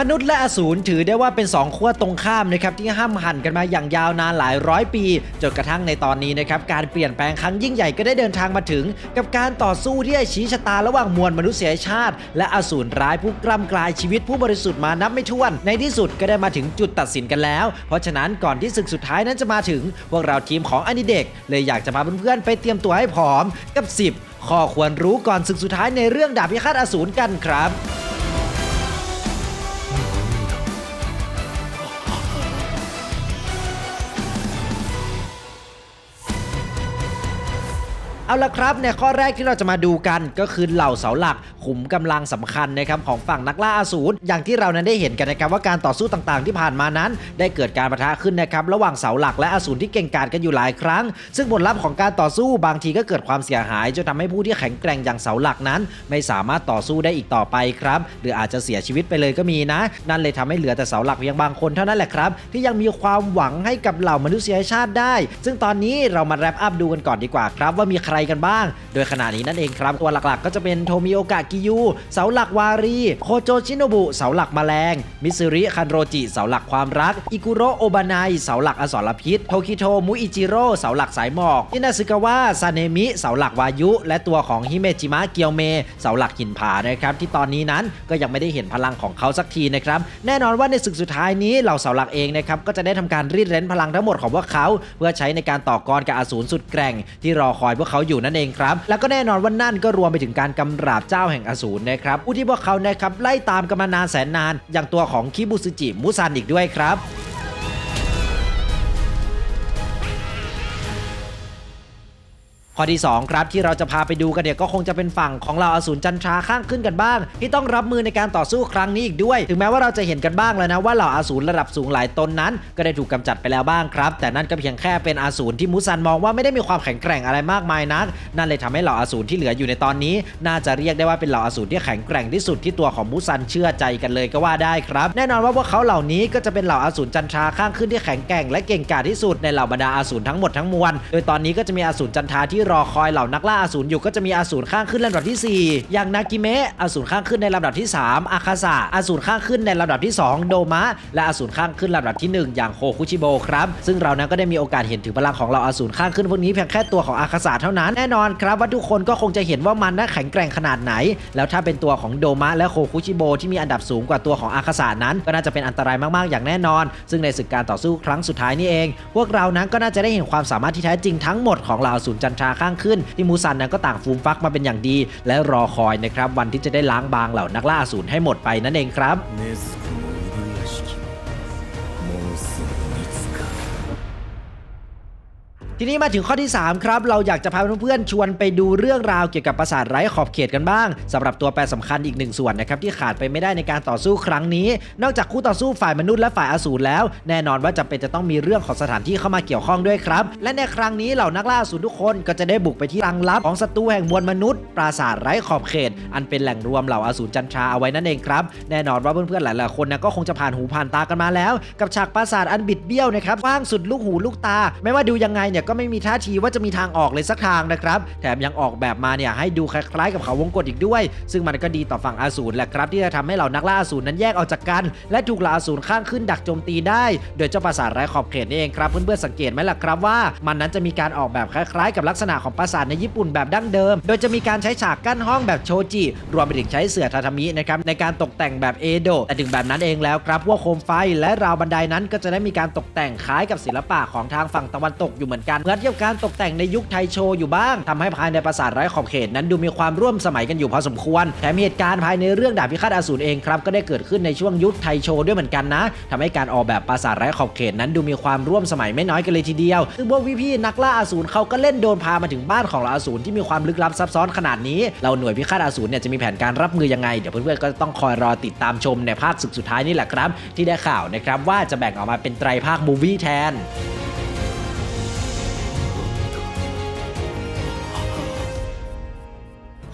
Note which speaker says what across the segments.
Speaker 1: มนุษย์และอสูรถือได้ว่าเป็นสองขั้วตรงข้ามนะครับที่ห้ามหันกันมาอย่างยาวนานหลายร้อยปีจนกระทั่งในตอนนี้นะครับการเปลี่ยนแปลงครั้งยิ่งใหญ่ก็ได้เดินทางมาถึง กับการต่อสู้ที่จะชี้ชะตาระหว่างมวลมนุษยชาติ และอสูรร้ายผู้กล้ำกลายชีวิตผู้บริสุทธิ์มานับไม่ถ้วน ในที่สุดก็ได้มาถึงจุดตัดสินกันแล้ว เพราะฉะนั้นก่อนที่ศึกสุดท้ายนั้นจะมาถึง พวกเราทีมของอนิเด็กเลยอยากจะพาเพื่อนๆไปเตรียมตัวให้พร้อมกับ 10 ข้อควรรู้ก่อนศึกสุดท้ายในเรื่องดาบพิฆาตอสูรกันครับ เอาละครับในข้อแรกที่เราจะมาดูกันก็คือเหล่าเสาหลักขุมกำลังสำคัญนะครับของฝั่งนักล่าอสูรอย่างที่เรานั้นได้เห็นกันนะครับว่าการต่อสู้ต่างๆ ที่ผ่านมานั้น ได้เกิดการประทะขึ้นนะครับระหว่างเสาหลักและอสูรที่เก่งกาจกันอยู่หลายครั้ง ซึ่งผลลัพธ์ของการต่อสู้บางทีก็เกิดความเสียหายจนทำให้ผู้ที่แข็งแกร่งอย่างเสาหลักนั้น ไม่สามารถต่อสู้ได้อีกต่อไปครับ หรืออาจจะเสียชีวิตไปเลยก็มีนะ นั่นเลยทำให้เหลือแต่เสาหลักเพียงบางคนเท่านั้นแหละครับ ที่ยังมีความหวังให้กับเหล่ามนุษยชาติได้ ซึ่งตอนนี้เรามาแรปอัพดูกันก่อนดีกว่าครับว่ามีใครกันบ้าง โดยขณะนี้นั่นเองครับตัวหลักๆ ก็จะเป็นโทมิโอกะกิยูเสาหลักวารีโคโจชิโนบุเสาหลักแมลง มิซึริคันโรจิเสาหลักความรัก อิกุโรโอบานายเสาหลักอสรพิษโทคิโทมุอิจิโร่เสาหลักสายหมอกอินาซึกาวะซาเนมิเสาหลักวายุ และตัวของฮิเมจิมะเกียวเมเสาหลักหินผานะครับที่ตอนนี้นั้นก็ยังไม่ได้เห็นพลังของเขาสักทีนะครับแน่นอนว่าในศึกสุดท้ายนี้เหล่าเสาหลักเองนะครับก็จะได้ทำการรีดเร้นพลังทั้งหมดของพวกเขา เพื่อใช้ในการต่อกรกับอสูรสุดแกร่ง ที่รอคอยพวกเขาอยู่นั่นเองครับ แล้วก็แน่นอนว่านั่นก็รวมไปถึงการกำราบเจ้าแห่งอสูรนะครับผู้ที่พวกเขานะครับไล่ตามกันมานานแสนนาน อย่างตัวของคิบุสจิมุซันอีกด้วยครับ ข้อที่ 2 ครับที่เราจะพาไปดูกันเนี่ยก็คงจะเป็นฝั่งของเราอสูรจันทราข้างขึ้นกันบ้าง ที่ต้องรับมือในการต่อสู้ครั้งนี้อีกด้วย ถึงแม้ว่าเราจะเห็นกันบ้างแล้วนะว่าเหล่าอาสูรระดับสูงหลายตนนั้น ก็ได้ถูกกำจัดไปแล้วบ้างครับ แต่นั่นก็เพียงแค่เป็นอสูรที่มุซันมองว่าไม่ได้มีความแข็งแกร่งอะไรมากมายนัก นั่นเลยทำให้เหล่าอาสูรที่เหลืออยู่ในตอนนี้ น่าจะเรียกได้ว่าเป็นเหล่าอาสูรที่แข็งแกร่งที่สุดที่ตัวของมุซันเชื่อใจกันเลยก็ว่าได้ครับ แน่นอนว่าพวกเขาเหล่านี้ก็จะเป็นเหล่าอสูรจันทราข้างขึ้นที่แข็งแกร่งและเก่งกาจที่สุดในเหล่าบรรดาอสูรทั้งหมดทั้งมวล โดยตอนนี้ก็จะมีอสูรจันทราที่รอคอยเหล่านักล่าอสูรอยู่ก็จะมีอสูรข้างขึ้นลำดับที่ 4 อย่างนากิเมะอสูรข้างขึ้นในลำดับที่ 3 อาคาสะอสูรข้างขึ้นในลำดับที่ 2 โดมะ และอสูรข้างขึ้นลำดับที่ 1 อย่างโคคุชิโบครับซึ่งเรานั้นก็ได้มีโอกาสเห็นถึงพลังของเราอสูรข้างขึ้นพวกนี้เพียงแค่ตัวของอาคาสะเท่านั้นแน่นอนครับว่าทุกคนก็คงจะเห็นว่ามันน่าแข็งแกร่งขนาดไหน แล้วถ้าเป็นตัวของโดมะและโคคุชิโบที่มีอันดับสูงกว่าตัวของอาคาสะนั้นก็น่าจะเป็นอันตรายมากๆ อย่างแน่นอน ซึ่งในศึกการต่อสู้ครั้งสุดท้ายนี่เอง พวกเรานั้นก็น่าจะได้เห็นความสามารถที่แท้จริงทั้งหมดของเหล่าอสูรจันทราข้างขึ้น ที่มูซันนั้นก็ต่างฟูมฟักมาเป็นอย่างดี และรอคอยนะครับวันที่จะได้ล้างบางเหล่านักล่าอสูรให้หมดไปนั่นเองครับ ทีนี้มาถึงข้อที่ 3 ครับ เราอยากจะพาเพื่อนๆชวนไปดูเรื่องราวเกี่ยวกับปราสาทไร้ขอบเขตกันบ้างสำหรับตัวแปรสำคัญอีกหนึ่งส่วนนะครับที่ขาดไปไม่ได้ในการต่อสู้ครั้งนี้ นอกจากคู่ต่อสู้ฝ่ายมนุษย์และฝ่ายอสูรแล้ว แน่นอนว่าจำเป็นจะต้องมีเรื่องของสถานที่เข้ามาเกี่ยวข้องด้วยครับ และในครั้งนี้เหล่านักล่าอสูรทุกคนก็จะได้บุกไปที่รังลับของศัตรูแห่งมวลมนุษย์ ปราสาทไร้ขอบเขต อันเป็นแหล่งรวมเหล่าอสูรจันทราเอาไว้นั่นเองครับแน่นอนว่าเพื่อนๆหลายๆคนนะก็คงจะผ่านหูผ่านตากันมาแล้ว กับฉากปราสาทอันบิดเบี้ยวนะครับกว้างสุดลูกหูลูกตา ไม่ว่าดูยังไงเนี่ยก็ไม่มีท่าทีว่าจะมีทางออกเลยสักทางนะครับ แถมยังออกแบบมาเนี่ยให้ดูคล้ายๆกับเขาวงกตอีกด้วย ซึ่งมันก็ดีต่อฝั่งอาสูรแหละครับที่จะทำให้เหล่านักล่าอสูรนั้นแยกออกจากกัน และถูกเหล่าอสูรข้างขึ้นดักโจมตีได้ โดยเจ้าปราสาทไร้ขอบเขตนี่เองครับเพื่อนๆสังเกตไหมล่ะครับว่า มันนั้นจะมีการออกแบบคล้ายๆ กับลักษณะของปราสาทในญี่ปุ่นแบบดั้งเดิม โดยจะมีการใช้ฉากกั้นห้องแบบโชจิ รวมไปถึงใช้เสื่อทาทามินะครับในการตกแต่งแบบเอโดะแต่ถึงแบบนั้นเองแล้วครับพวกโคมไฟและราวบันไดนั้นก็จะได้มีการตกแต่งคล้ายกับศิลปะของทางฝั่งตะวันตกอยู่เหมือนกันเหมือนกับการตกแต่งในยุคไทโชอยู่บ้างทำให้ภายในปราสาทไร้ขอบเขตนั้นดูมีความร่วมสมัยกันอยู่พอสมควรแถมเหตุการณ์ภายในเรื่องดาบพิฆาตอสูรเองครับก็ได้เกิดขึ้นในช่วงยุคไทโชด้วยเหมือนกันนะทำให้การออกแบบปราสาทไร้ขอบเขตนั้นดูมีความร่วมสมัยไม่น้อยกันเลยทีเดียวซึ่งพวกพี่ๆนักล่าอสูรเขาก็เล่นโดนพามาถึงบ้านของเหล่าอสูรที่มีความลึกลับซับซ้อนขนาดนี้เราหน่วยพิฆาตอสูรเนี่ยจะมีแผนการรับมือยังไงเดี๋ยวเพื่อนๆก็ต้องคอยรอติดตามชมในภาคศึกสุดท้ายนี่แหละครับ ที่ได้ข่าวนะครับว่าจะแบ่งออกมาเป็นไตรภาคมูวี่แทน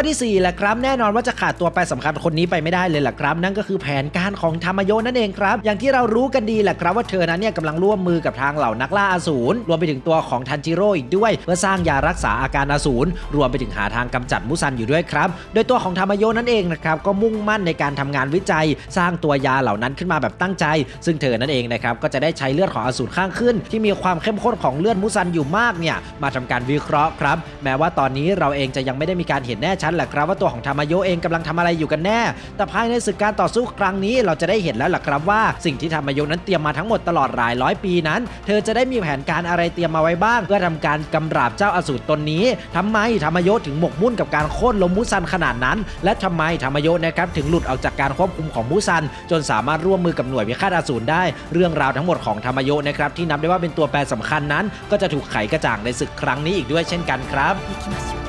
Speaker 1: ข้อที่4แหละครับแน่นอนว่าจะขาดตัวแปรสำคัญคนนี้ไปไม่ได้เลยแหละครับ นั่นก็คือแผนการของธรรมโยนั่นเองครับ อย่างที่เรารู้กันดีแหละครับว่าเธอนั้นเนี่ยกำลังร่วมมือกับทางเหล่านักล่าอสูรรวมไปถึงตัวของทันจิโร่อีกด้วย เพื่อสร้างยารักษาอาการอสูรรวมไปถึงหาทางกำจัดมุซันอยู่ด้วยครับ โดยตัวของธรรมโยนั่นเองนะครับก็มุ่งมั่นในการทำงานวิจัย สร้างตัวยาเหล่านั้นขึ้นมาแบบตั้งใจ ซึ่งเธอนั่นเองนะครับก็จะได้ใช้เลือดของอสูรข้างขึ้น ที่มีความเข้มข้นของเลือดมุซันอยู่มากเนี่ยมาทำการวิเคราะห์ครับ แม้ว่าตอนนี้เราเองจะยังไม่ได้มีการเห็นแน่ชัดแหละครับว่าตัวของธรรมโยเองกำลังทำอะไรอยู่กันแน่ แต่ภายในศึกการต่อสู้ครั้งนี้เราจะได้เห็นแล้วล่ะครับว่า สิ่งที่ธรรมโยนั้นเตรียมมาทั้งหมดตลอดหลายร้อยปีนั้น เธอจะได้มีแผนการอะไรเตรียมมาไว้บ้าง เพื่อทำการกำราบเจ้าอสูรตนนี้ทำไมธรรมโยถึงหมกมุ่นกับการโค่นล้มมุซันขนาดนั้น และทำไมธรรมโยนะครับถึงหลุดออกจากการควบคุมของมุซัน จนสามารถร่วมมือกับหน่วยพิฆาตอสูรได้ เรื่องราวทั้งหมดของธรรมโยนะครับที่นับได้ว่าเป็นตัวแปรสำคัญนั้น ก็จะถูกไขกระจ่างในศึกครั้งนี้อีกด้วยเช่นกันครับ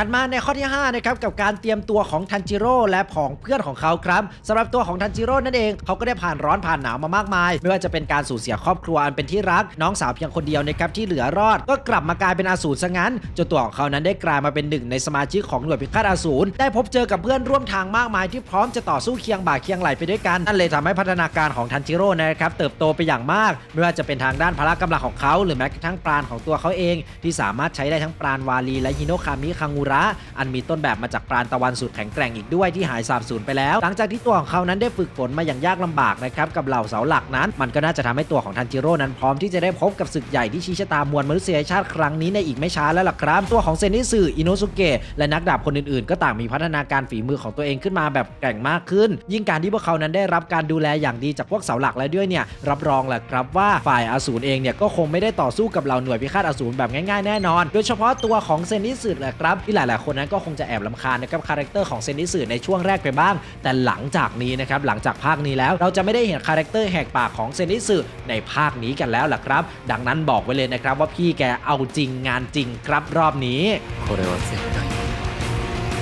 Speaker 1: ถัดมาในข้อที่5นะครับกับการเตรียมตัวของทันจิโร่และผองเพื่อนของเขาครับสำหรับตัวของทันจิโร่นั่นเองเขาก็ได้ผ่านร้อนผ่านหนาวมามากมาย ไม่ว่าจะเป็นการสูญเสียครอบครัวอันเป็นที่รัก น้องสาวเพียงคนเดียวนะครับที่เหลือรอด ก็กลับมากลายเป็นอาสูรซะงั้นจนตัวของเขานั้นได้กลายมาเป็นหนึ่งในสมาชิกของหน่วยพิฆาตอาสูรได้พบเจอกับเพื่อนร่วมทางมากมายที่พร้อมจะต่อสู้เคียงบ่าเคียงไหลไปด้วยกันนั่นเลยทำให้พัฒนาการของทันจิโร่นะครับเติบโตไปอย่างมาก ไม่ว่าจะเป็นทางด้านพละกำลังของเขา หรือแม้กระทั่งปราณของตัวเขาเอง ที่สามารถใช้ได้ทั้งปราณวาลีและฮิโนคามิคังูระ อันมีต้นแบบมาจากปราณตะวันสุดแข็งแกร่งอีกด้วยที่หายสาบสูญไปแล้ว หลังจากที่ตัวของเขานั้นได้ฝึกฝนมาอย่างยากลำบากนะครับกับเหล่าเสาหลักนั้น มันก็น่าจะทำให้ตัวของทันจิโร่นั้นพร้อมที่จะได้พบกับศึกใหญ่ที่ชี้ชะตามวลมนุษยชาติครั้งนี้ในอีกไม่ช้าแล้วล่ะครับ ตัวของเซนิสึอิโนสุเกะและนักดาบคนอื่นๆ ก็ต่างมีพัฒนาการฝีมือของตัวเองขึ้นมาแบบแกร่งมากขึ้น ยิ่งการที่พวกเขานั้นได้รับการดูแลอย่างดีจากพวกเสาหลักแล้วด้วยเนี่ยรับรองแหละครับว่าฝ่ายอสูรเองเนี่ยก็คงไม่ได้ต่อสู้กับเหล่าหน่วยพิฆาตอสูรแบบง่ายๆแน่นอน โดยเฉพาะตัวของเซนิสึแหละครับที่หลายๆคนนั้นก็คงจะแอบลำคาญนะครับคาแรคเตอร์ของเซนิสึในช่วงแรกไปบ้าง แต่หลังจากนี้นะครับหลังจากภาคนี้แล้ว เราจะไม่ได้เห็นคาแรคเตอร์แหกปากของเซนิสึในภาคนี้กันแล้วล่ะครับ ดังนั้นบอกไว้เลยนะครับว่าพี่แกเอาจริงงานจริงครับรอบนี้
Speaker 2: これは絶対に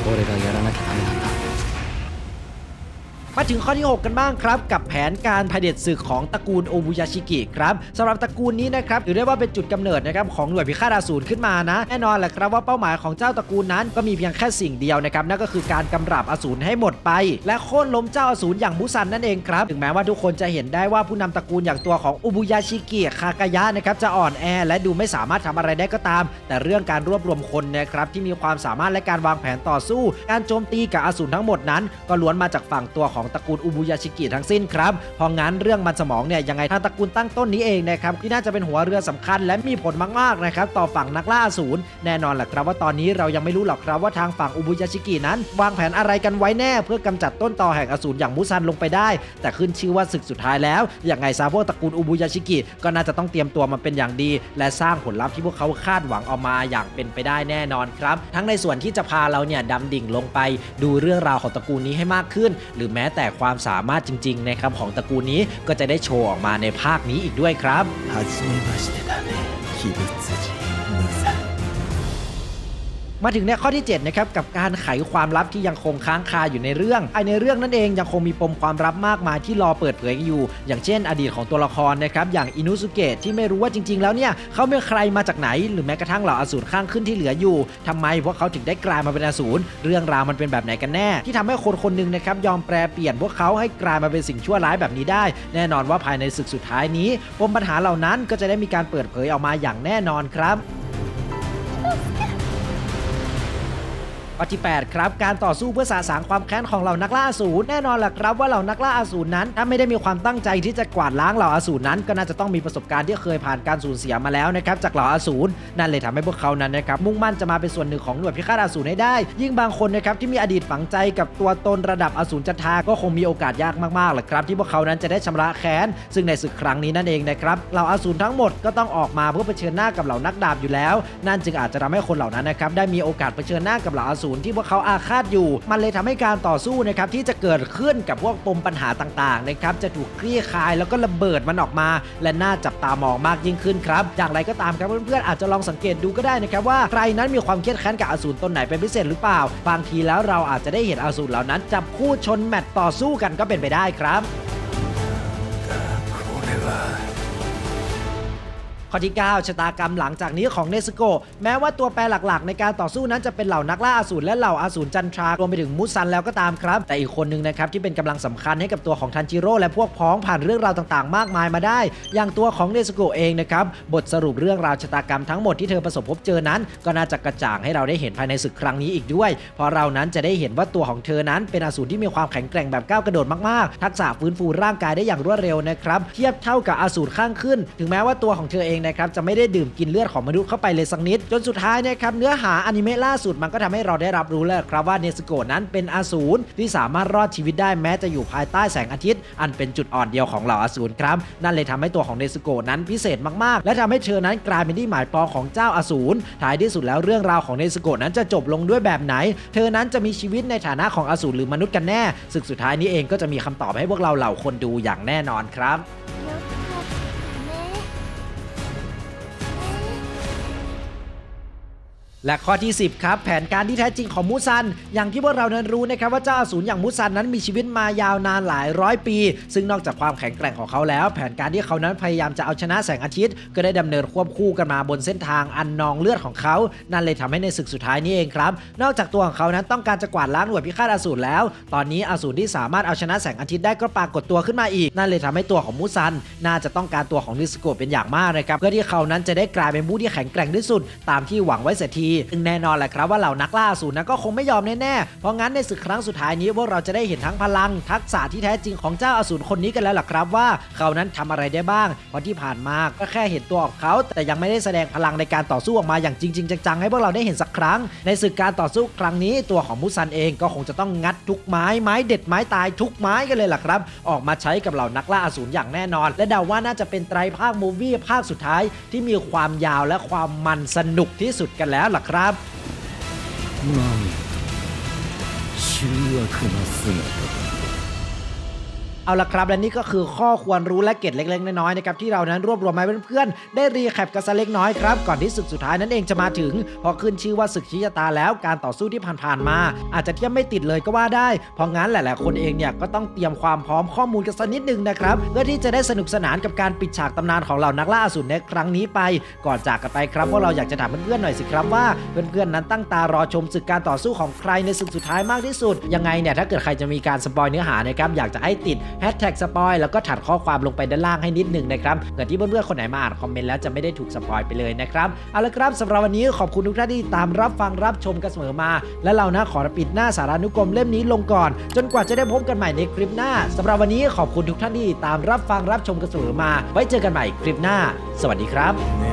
Speaker 2: 俺がやらなきゃダメなんだ
Speaker 1: มาถึงข้อที่ 6 กันบ้างครับ กับแผนการเผด็จศึกของตระกูลโอบุยาชิกิครับสำหรับตระกูลนี้นะครับถือได้ว่าเป็นจุดกำเนิดนะครับของหน่วยพิฆาตอสูรขึ้นมานะแน่นอนแหละครับว่าเป้าหมายของเจ้าตระกูลนั้นก็มีเพียงแค่สิ่งเดียวนะครับนั่นก็คือการกำราบอสูรให้หมดไป และโค่นล้มเจ้าอสูรอย่างมุซันนั่นเองครับถึงแม้ว่าทุกคนจะเห็นได้ว่าผู้นำตระกูลอย่างตัวของอุบุยาชิกิคากายะนะครับจะอ่อนแอและดูไม่สามารถทำอะไรได้ก็ตาม แต่เรื่องการรวบรวมคนนะครับที่มีความสามารถและการวางแผนต่อสู้ การโจมตีกับอสูรทั้งหมดนั้น ก็ล้วนมาจากฝั่งตัวของตระกูลอุบุยาชิกิทั้งสิ้นครับ เพราะงั้นเรื่องมันสมองเนี่ยยังไงทางตระกูลตั้งต้นนี้เองนะครับที่น่าจะเป็นหัวเรือสำคัญและมีผลมากๆนะครับต่อฝั่งนักล่าอสูรแน่นอนแหละครับว่าตอนนี้เรายังไม่รู้หรอกครับว่าทางฝั่งอุบุยาชิกินั้น วางแผนอะไรกันไว้แน่เพื่อกำจัดต้นตอแห่งอสูรอย่างมุซันลงไปได้ แต่ขึ้นชื่อว่าศึกสุดท้ายแล้วอย่างไงซาพวกตระกูลอุบุยาชิกิก็น่าจะต้องเตรียมตัวมาเป็นอย่างดี และสร้างผลลัพธ์ที่พวกเขาคาดหวังออกมาอย่างเป็นไปได้แน่นอนครับ ทั้งในส่วนที่จะพาเราเนี่ยดำดิ่งลงไป ดูเรื่องราวของตระกูลนี้ให้มากขึ้น หรือแม้แต่ความสามารถจริงๆนะครับของตระกูลนี้ก็จะได้โชว์ออกมาในภาคนี้อีกด้วยครับ มาถึงในข้อที่7นะครับกับการไขความลับที่ยังคงค้างคาอยู่ในเรื่องภายในเรื่องนั่นเองยังคงมีปมความลับมากมายที่รอเปิดเผยอยู่ อย่างเช่น อดีตของตัวละครนะครับอย่างอินุสุเกะที่ไม่รู้ว่าจริง ๆ แล้วเนี่ยเขาเป็นใครมาจากไหน หรือแม้กระทั่งเหล่าอสูรข้างขึ้นที่เหลืออยู่ทำไมพวกเขาถึงได้กลายมาเป็นอสูรเรื่องราวมันเป็นแบบไหนกันแน่ ที่ทำให้คนคนหนึ่งนะครับยอมแปลเปลี่ยนพวกเขาให้กลายมาเป็นสิ่งชั่วร้ายแบบนี้ได้ แน่นอนว่าภายในศึกสุดท้ายนี้ปมปัญหาเหล่านั้นก็จะได้มีการเปิดเผยออกมาอย่างแน่นอนครับ ข้อที่ 8 ครับ การต่อสู้เพื่อสาสางความแค้นของเหล่านักล่าอสูรแน่นอนแหละครับว่าเหล่านักล่าอสูรนั้น ถ้าไม่ได้มีความตั้งใจที่จะกวาดล้างเหล่าอสูรนั้น ก็น่าจะต้องมีประสบการณ์ที่เคยผ่านการสูญเสียมาแล้วนะครับจากเหล่าอสูรนั่นเลยทำให้พวกเขานั้นนะครับมุ่งมั่นจะมาเป็นส่วนหนึ่งของหน่วยพิฆาตอสูรให้ได้ ยิ่งบางคนนะครับที่มีอดีตฝังใจกับตัวตนระดับอสูรจันทาก็คงมีโอกาสยากมากๆแหละครับ ที่พวกเขานั้นจะได้ชำระแค้นซึ่งในศึกครั้งนี้นั่นเองนะครับเหล่าอสูรทั้งหมดก็ต้องออกมาเพื่อเผชิญหน้ากับเหล่านักดาบอยู่แล้ว นั่นจึงอาจจะทำให้คนเหล่านั้นนะครับได้มีโอกาสเผชิญหน้ากับเหล่าอสููนย์ที่พวกเขาอาฆาตอยู่ มันเลยทำให้การต่อสู้นะครับที่จะเกิดขึ้นกับพวกปมปัญหาต่างๆนะครับจะถูกคลี่คลายแล้วก็ระเบิดมันออกมา และน่าจับตามองมากยิ่งขึ้นครับอย่างไรก็ตามครับเพื่อนๆอาจจะลองสังเกตดูก็ได้นะครับว่าใครนั้นมีความเครียดแค้นกับอสูรตนไหนเป็นพิเศษหรือเปล่า บางทีแล้วเราอาจจะได้เห็นอสูรเหล่านั้นจับคู่ชนแมตต์ต่อสู้กันก็เป็นไปได้ครับ ข้อที่ 9 ชะตากรรมหลังจากนี้ของเนสโกะแม้ว่าตัวแปรหลักๆ ในการต่อสู้นั้นจะเป็นเหล่านักล่าอาสูรและเหล่าอาสูรจันทรารวมไปถึงมุซันแล้วก็ตามครับ แต่อีกคนหนึ่งนะครับที่เป็นกำลังสำคัญให้กับตัวของทันจิโร่และพวกพ้องผ่านเรื่องราวต่างๆ มากมายมาได้ อย่างตัวของเนสโกะเองนะครับบทสรุปเรื่องราวชะตากรรมทั้งหมดที่เธอประสบพบเจอนั้น ก็น่าจะกระจ่างให้เราได้เห็นภายในศึกครั้งนี้อีกด้วย เพราะเรานั้นจะได้เห็นว่าตัวของเธอนั้นเป็นอาสูรที่มีความแข็งแกร่งแบบก้าวกระโดดมากๆ ทักษะฟื้นฟูร่างกายได้อย่างรวดเร็วนะครับเทียบเท่ากับอสูรข้างขึ้น ถึงแม้ว่าตัวของเธอเองนะครับจะไม่ได้ดื่มกินเลือดของมนุษย์เข้าไปเลยสักนิด จนสุดท้ายนะครับเนื้อหาอนิเมะล่าสุดมันก็ทำให้เราได้รับรู้แล้วครับว่าเนสโกะนั้นเป็นอสูรที่สามารถรอดชีวิตได้แม้จะอยู่ภายใต้แสงอาทิตย์ อันเป็นจุดอ่อนเดียวของเหล่าอสูรครับนั่นเลยทำให้ตัวของเนสโกะนั้นพิเศษมากๆ และทำให้เธอนั้นกลายเป็นที่หมายปองของเจ้าอสูรท้ายที่สุดแล้วเรื่องราวของเนสโกะนั้นจะจบลงด้วยแบบไหน เธอนั้นจะมีชีวิตในฐานะของอสูรหรือมนุษย์กันแน่ศึกสุดท้ายนี้เองก็จะมีคำตอบให้พวกเราเหล่าคนดูอย่างแน่นอนครับ และข้อที่ 10 ครับ แผนการที่แท้จริงของมูซัน อย่างที่พวกเรานั้นรู้นะครับว่าเจ้าอสูรอย่างมูซันนั้นมีชีวิตมายาวนานหลายร้อยปี ซึ่งนอกจากความแข็งแกร่งของเขาแล้ว แผนการที่เขานั้นพยายามจะเอาชนะแสงอาทิตย์ ก็ได้ดำเนินควบคู่กันมาบนเส้นทางอันนองเลือดของเขา นั่นเลยทำให้ในศึกสุดท้ายนี้เองครับ นอกจากตัวของเขานั้นต้องการจะกวาดล้างหน่วยพิฆาตอสูรแล้ว ตอนนี้อสูรที่สามารถเอาชนะแสงอาทิตย์ได้ก็ปรากฏตัวขึ้นมาอีก นั่นเลยทำให้ตัวของมูซัน น่าจะต้องการตัวของนิสโกเป็นอย่างมากนะครับเพื่อที่เขานั้นจะได้กลายเป็นผู้ที่แข็งแกร่งที่สุดตามที่หวังไว้เสียทีซึ่งแน่นอนแหละครับว่าเหล่านักล่าอสูรนั้นก็คงไม่ยอมแน่ๆ เพราะงั้นในศึกครั้งสุดท้ายนี้พวกเราจะได้เห็นทั้งพลัง ทักษะที่แท้จริงของเจ้าอสูรคนนี้กันแล้วล่ะครับว่าเขานั้นทำอะไรได้บ้าง เพราะที่ผ่านมาก็แค่เห็นตัวของเขา แต่ยังไม่ได้แสดงพลังในการต่อสู้ออกมาอย่างจริง ๆ จังๆ ให้พวกเราได้เห็นสักครั้ง ในศึกการต่อสู้ครั้งนี้ตัวของมุซันเองก็คงจะต้องงัดทุกไม้ไม้เด็ดไม้ตายทุกไม้กันเลยล่ะครับ ออกมาใช้กับเหล่านักล่าอสูรอย่างแน่นอน และเดาว่าน่าจะเป็นไตรภาคมูวี่ภาคสุดท้ายที่มีความยาวและความมันสนุกที่สุดกันแล้วล่ะครับ
Speaker 2: นั่นชูอักの姿
Speaker 1: เอาละครับ และนี่ก็คือข้อควรรู้และเกร็ดเล็กๆ น้อยๆนะครับที่เรานั้นรวบรวมมาเพื่อนๆได้รีแคปกันสักเล็กน้อยครับก่อนที่ศึกสุดท้ายนั้นเองจะมาถึง พอขึ้นชื่อว่าศึกชี้ชะตาแล้วการต่อสู้ที่ผ่านๆมา อาจจะเทียบไม่ติดเลยก็ว่าได้ เพราะงั้นหลายๆคนเองเนี่ยก็ต้องเตรียมความพร้อมข้อมูลกันสักนิดนึงนะครับเพื่อที่จะได้สนุกสนานกับการปิดฉากตำนานของเหล่านักล่าอสูรในครั้งนี้ไป ก่อนจากกันไปครับพวกเราอยากจะถามเพื่อนๆหน่อยสิครับว่าเพื่อนๆนั้นตั้งตารอชมศึกการต่อสู้ของใครในศึกสุดท้ายมากที่สุดยังไงเนี่ยถ้าเกิดใครจะมีการสปอยเนื้อหานะครับอยากจะให้ติดแฮชแท็กสปอยแล้วก็ถัดข้อความลงไปด้านล่างให้นิดหนึ่งนะครับเกิดที่เพื่อนๆคนไหนมาอ่านคอมเมนต์แล้วจะไม่ได้ถูกสปอยไปเลยนะครับเอาละครับสำหรับวันนี้ขอบคุณทุกท่านที่ตามรับฟังรับชมกันเสมอมา และเรานะขอปิดหน้าสารานุกรมเล่มนี้ลงก่อน จนกว่าจะได้พบกันใหม่ในคลิปหน้าสำหรับวันนี้ขอบคุณทุกท่านที่ตามรับฟังรับชมกันเสมอมา ไว้เจอกันใหม่คลิปหน้า สวัสดีครับ